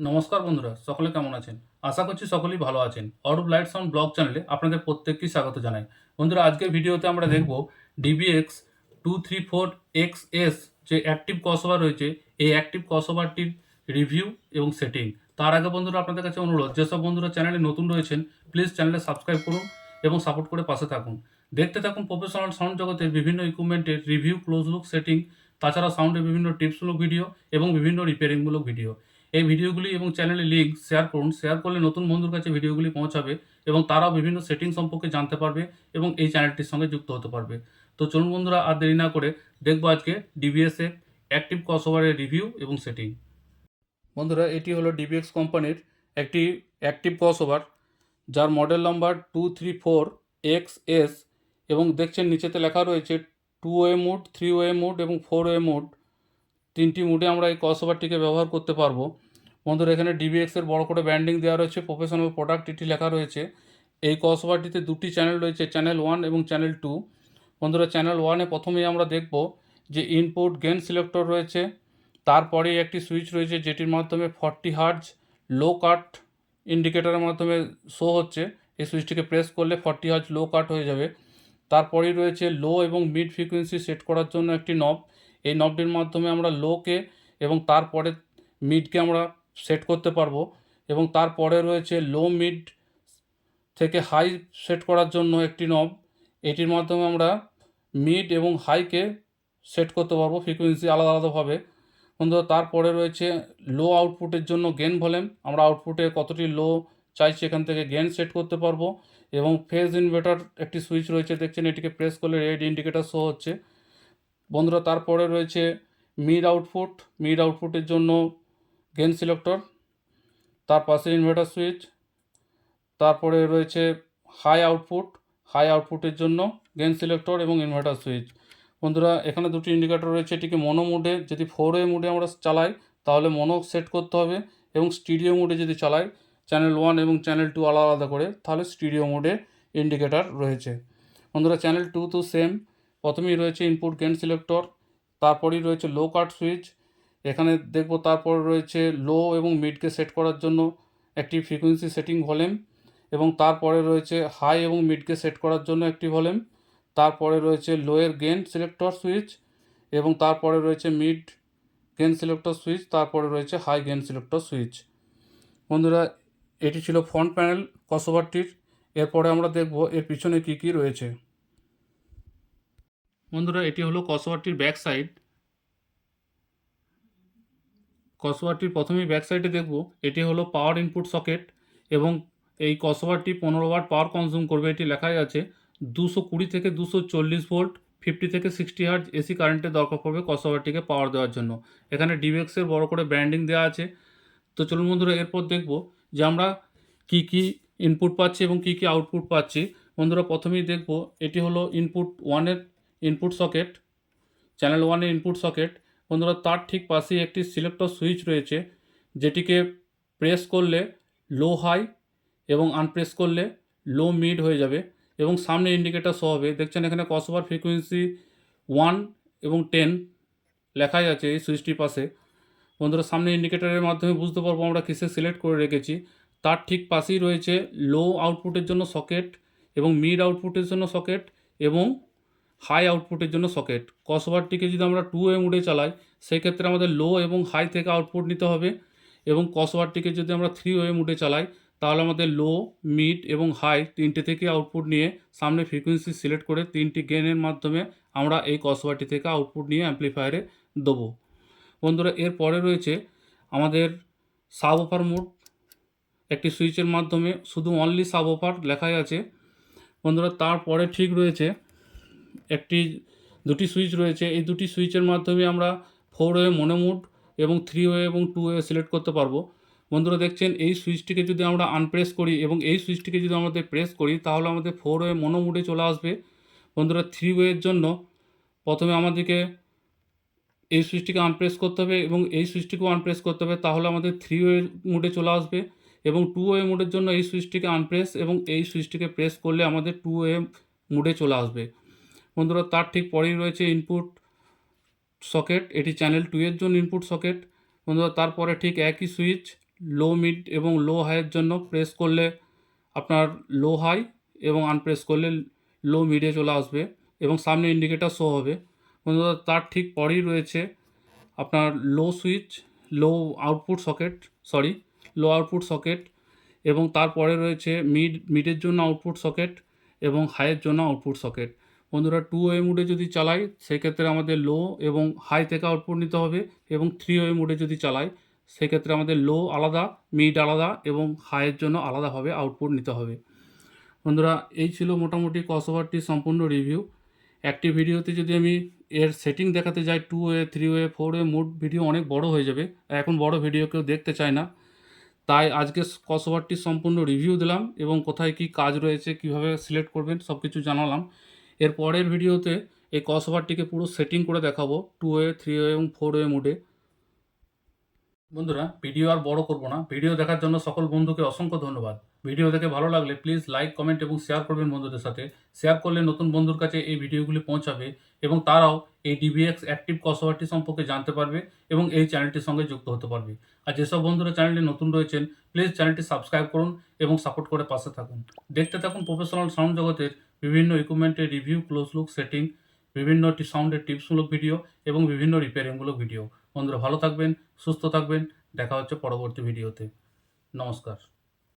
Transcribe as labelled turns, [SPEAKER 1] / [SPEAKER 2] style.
[SPEAKER 1] নমস্কার বন্ধুরা সকলে কেমন আছেন? আশা করছি সকলেই ভালো আছেন। অরূপ লাইট সাউন্ড ব্লগ চ্যানেলে আপনাদের প্রত্যেককেই স্বাগত জানাই। বন্ধুরা আজকের ভিডিওতে আমরা দেখব DBX two three four X S যে অ্যাক্টিভ কসওভার রয়েছে এই অ্যাক্টিভ কসওভারটির রিভিউ এবং সেটিং তার আগে বন্ধুরা আপনাদের কাছে অনুরোধ যেসব বন্ধুরা চ্যানেলে নতুন রয়েছেন প্লিজ চ্যানেলে সাবস্ক্রাইব করুন এবং সাপোর্ট করে পাশে থাকুন। দেখতে থাকুন প্রফেশনাল সাউন্ড জগতের বিভিন্ন ইকুইপমেন্টের রিভিউ ক্লোজ লুক সেটিং তাছাড়া সাউন্ডের বিভিন্ন টিপসমূলক ভিডিও এবং বিভিন্ন রিপেয়ারিংমূলক ভিডিও এই ভিডিওগুলি এবং চ্যানেলের লিঙ্ক শেয়ার করুন। শেয়ার করলে নতুন বন্ধুর কাছে ভিডিওগুলি পৌঁছাবে এবং তারাও বিভিন্ন সেটিং সম্পর্কে জানতে পারবে এবং এই চ্যানেলটির সঙ্গে যুক্ত হতে পারবে। তো চলুন বন্ধুরা, আর দেরি না করে দেখব আজকে ডিবিএসএ অ্যাক্টিভ ক্রসওভারের রিভিউ এবং সেটিং বন্ধুরা, এটি হলো ডিবিএক্স কোম্পানির একটি অ্যাক্টিভ ক্রসওভার যার model number two three four X S এবং দেখছেন নিচেতে লেখা রয়েছে two way mode three way mode এবং ফোর ওয়ে মুড তিনটি মুডে আমরা এই ক্রসওভারটিকে ব্যবহার করতে পারব। বন্ধুরা, এখানে ডিবিএক্স এর বড় করে ব্র্যান্ডিং দেওয়া রয়েছে প্রফেশনাল প্রোডাক্ট এটি লেখা রয়েছে। এই ক্রসওভারটিতে দুটি চ্যানেল রয়েছে চ্যানেল ওয়ান এবং চ্যানেল টু বন্ধুরা চ্যানেল ওয়ানে প্রথমেই আমরা দেখব যে ইনপুট গেন সিলেক্টর রয়েছে, তারপরেই একটি সুইচ রয়েছে যেটির মাধ্যমে ফর্টি হার্জ লো কাট ইন্ডিকেটারের মাধ্যমে শো হচ্ছে। এই সুইচটিকে প্রেস করলে ফর্টি হার্জ লো কাট হয়ে যাবে। তারপরেই রয়েছে লো এবং মিড ফ্রিকোয়েন্সি সেট করার জন্য একটি নব এই নবটির মাধ্যমে আমরা লোকে এবং তারপরে মিডকে আমরা সেট করতে পারব এবং তারপরে রয়েছে লো মিড থেকে হাই সেট করার জন্য একটি নব এটির মাধ্যমে আমরা মিড এবং হাইকে সেট করতে পারব ফ্রিকোয়েন্সি আলাদা আলাদাভাবে। বন্ধুরা, তারপরে রয়েছে লো আউটপুটের জন্য গেন ভলেম আমরা আউটপুটে কতটি লো চাইছি এখান থেকে গেন সেট করতে পারব এবং ফেজ ইনভার্টার একটি সুইচ রয়েছে। দেখছেন, এটিকে প্রেস করলে রেড ইন্ডিকেটার শো হচ্ছে। বন্ধুরা, তারপরে রয়েছে মিড আউটপুট। মিড আউটপুটের জন্য গেন সিলেক্টর, তার পাশে ইনভার্টার সুইচ, তারপরে রয়েছে হাই আউটপুট। হাই আউটপুটের জন্য গেন সিলেক্টর এবং ইনভার্টার সুইচ। বন্ধুরা, এখানে দুটি ইন্ডিকেটর রয়েছে, এটিকে মনো মোডে যদি ফোর ওয়ে মোডে আমরা চালাই, তাহলে মনো সেট করতে হবে এবং স্টিডিও মোডে যদি চালাই, চ্যানেল ওয়ান এবং চ্যানেল টু আলাদা আলাদা করে, তাহলে স্টিডিও মোডে ইন্ডিকেটার রয়েছে। বন্ধুরা, চ্যানেল টু তো সেম প্রথমেই রয়েছে ইনপুট গেন সিলেক্টর তারপরেই রয়েছে লো কাট সুইচ এখানে দেখব তারপর রয়েছে লো এবং মিডকে সেট করার জন্য একটি ফ্রিকোয়েন্সি সেটিং ভলিউম এবং তারপরে রয়েছে হাই এবং মিডকে সেট করার জন্য একটি ভলিউম তারপরে রয়েছে লোয়ের গেন সিলেক্টর সুইচ এবং তারপরে রয়েছে মিড গেন সিলেক্টর সুইচ তারপরে রয়েছে হাই গেন সিলেক্টর সুইচ বন্ধুরা, এটি ছিল ফ্রন্ট প্যানেল কসোভারটির এরপরে আমরা দেখব এর পিছনে কী কী রয়েছে। বন্ধুরা, এটি হলো কসোয়ারটির ব্যাক সাইড কসোয়ারটির প্রথমেই ব্যাক সাইডে দেখব, এটি হলো পাওয়ার ইনপুট সকেট এবং এই কসোয়ারটি পনেরো ওয়াট পাওয়ার কনজিউম করবে। এটি লেখাই আছে, দুশো কুড়ি থেকে দুশো চল্লিশ ভোল্ট, ফিফটি থেকে সিক্সটি হার্জ এসি কারেন্টের দরকার পড়বে কসোভারটিকে পাওয়ার দেওয়ার জন্য। এখানে ডিবেক্সের বড় করে ব্র্যান্ডিং দেওয়া আছে। তো চলুন বন্ধুরা, এরপর দেখব যে আমরা কী কী ইনপুট পাচ্ছি এবং কী কী আউটপুট পাচ্ছি। বন্ধুরা, প্রথমেই দেখব, এটি হলো ইনপুট ওয়ানের ইনপুট সকেট চ্যানেল ওয়ানের ইনপুট সকেট বন্ধুরা, তার ঠিক পাশেই একটি সিলেক্টর সুইচ রয়েছে, যেটিকে প্রেস করলে লো হাই এবং আনপ্রেস করলে লো মিড হয়ে যাবে এবং সামনে ইন্ডিকেটার সহ হবে। দেখছেন, এখানে কসবার ফ্রিকোয়েন্সি ওয়ান এবং টেন লেখাই আছে এই সুইচটির পাশে। বন্ধুরা, সামনে ইন্ডিকেটারের মাধ্যমে বুঝতে পারব আমরা কিসে সিলেক্ট করে রেখেছি। তার ঠিক পাশেই রয়েছে লো আউটপুটের জন্য সকেট এবং মিড আউটপুটের জন্য সকেট এবং হাই আউটপুটের জন্য সকেট কসবারটিকে যদি আমরা টু এ মুডে চালাই, সেক্ষেত্রে আমাদের লো এবং হাই থেকে আউটপুট নিতে হবে। এবং কসবারটিকে যদি আমরা থ্রি ওয়ে মুডে চালাই, তাহলে আমাদের লো মিড এবং হাই তিনটে থেকে আউটপুট নিয়ে সামনে ফ্রিকোয়েন্সি সিলেক্ট করে তিনটি গেনের মাধ্যমে আমরা এই কসবারটি থেকে আউটপুট নিয়ে অ্যাম্প্লিফায়ারে দেবো। বন্ধুরা, এর পরে রয়েছে আমাদের সাব অফার মোড একটি সুইচের মাধ্যমে শুধু অনলি সাব অফার লেখাই আছে। বন্ধুরা, তারপরে ঠিক রয়েছে একটি, দুটি সুইচ রয়েছে। এই দুটি সুইচের মাধ্যমে আমরা ফোর ওয়ে মনোমোড এবং থ্রি ওয়ে এবং টু ওয়ে সিলেক্ট করতে পারব। বন্ধুরা দেখছেন, এই সুইচটিকে যদি আমরা আনপ্রেস করি এবং এই সুইচটিকে যদি আমাদের প্রেস করি, তাহলে আমাদের ফোর ওয়ে মনোমোডে চলে আসবে। বন্ধুরা থ্রি ওয়ের জন্য প্রথমে আমাদেরকে এই সুইচটিকে আনপ্রেস করতে হবে এবং এই সুইচটিকেও আনপ্রেস করতে হবে, তাহলে আমাদের থ্রি ওয়ে মোডে চলে আসবে এবং টু ওয়ে মোডের জন্য এই সুইচটিকে আনপ্রেস এবং এই সুইচটিকে প্রেস করলে আমাদের টু ওয়ে মোডে চলে আসবে। বন্ধুরা, তার ঠিক পরেই রয়েছে ইনপুট সকেট এটি চ্যানেল টু এর জন্য ইনপুট সকেট বন্ধুরা, তারপরে ঠিক একই সুইচ লো মিড এবং লো হাইয়ের জন্য প্রেস করলে আপনার লো হাই এবং আনপ্রেস করলে লো মিডে চলে আসবে এবং সামনে ইন্ডিকেটার শো হবে। বন্ধুরা, তার ঠিক পরেই রয়েছে আপনার low switch low output socket sorry low output socket এবং তারপরে রয়েছে মিড মিডের জন্য আউটপুট সকেট এবং হাইয়ের জন্য আউটপুট সকেট বন্ধুরা টু ওয়ে মুডে যদি চালাই সেক্ষেত্রে আমাদের লো এবং হাই থেকে আউটপুট নিতে হবে এবং থ্রি ওয়ে মুডে যদি চালাই সেক্ষেত্রে আমাদের লো আলাদা মিড আলাদা এবং হাইয়ের জন্য আলাদাভাবে আউটপুট নিতে হবে। বন্ধুরা, এই ছিল মোটামুটি কসওভারটির সম্পূর্ণ রিভিউ একটি ভিডিওতে যদি আমি এর সেটিং দেখাতে যাই two way three way four way mode video অনেক বড় হয়ে যাবে। এখন বড় ভিডিও কেউ দেখতে চায় না। তাই আজকে কসওভারটির সম্পূর্ণ রিভিউ দিলাম এবং কোথায় কি কাজ রয়েছে, কীভাবে সিলেক্ট করবেন সব কিছু জানালাম। এর পরের ভিডিওতে এই কসওভারটিকে পুরো সেটিং করে দেখাবো টু ওয়ে থ্রি ওয়ে এবং ফোর ওয়ে মোডে বন্ধুরা ভিডিও আর বড় করব না। ভিডিও দেখার জন্য সকল বন্ধুকে অসংখ্য ধন্যবাদ। ভিডিও দেখে ভালো লাগলে প্লিজ লাইক কমেন্ট এবং শেয়ার করবেন বন্ধুদের সাথে। শেয়ার করলে নতুন বন্ধুর কাছে এই ভিডিওগুলি পৌঁছাবে এবং তারাও এই ডিবিএক্স অ্যাক্টিভ কসোভারটি সম্পর্কে জানতে পারবে এবং এই চ্যানেলটির সঙ্গে যুক্ত হতে পারবে। আর যেসব বন্ধুরা চ্যানেলটি নতুন রয়েছেন প্লিজ চ্যানেলটি সাবস্ক্রাইব করুন এবং সাপোর্ট করে পাশে থাকুন। দেখতে থাকুন প্রফেশনাল সাউন্ড জগতের বিভিন্ন ইকুইপমেন্টের রিভিউ ক্লোজ লুক সেটিং বিভিন্ন সাউন্ডের টিপসমূলক ভিডিও এবং বিভিন্ন রিপেয়ারিংমূলক ভিডিও বন্ধুরা ভালো থাকবেন, সুস্থ থাকবেন। দেখা হচ্ছে পরবর্তী ভিডিওতে নমস্কার।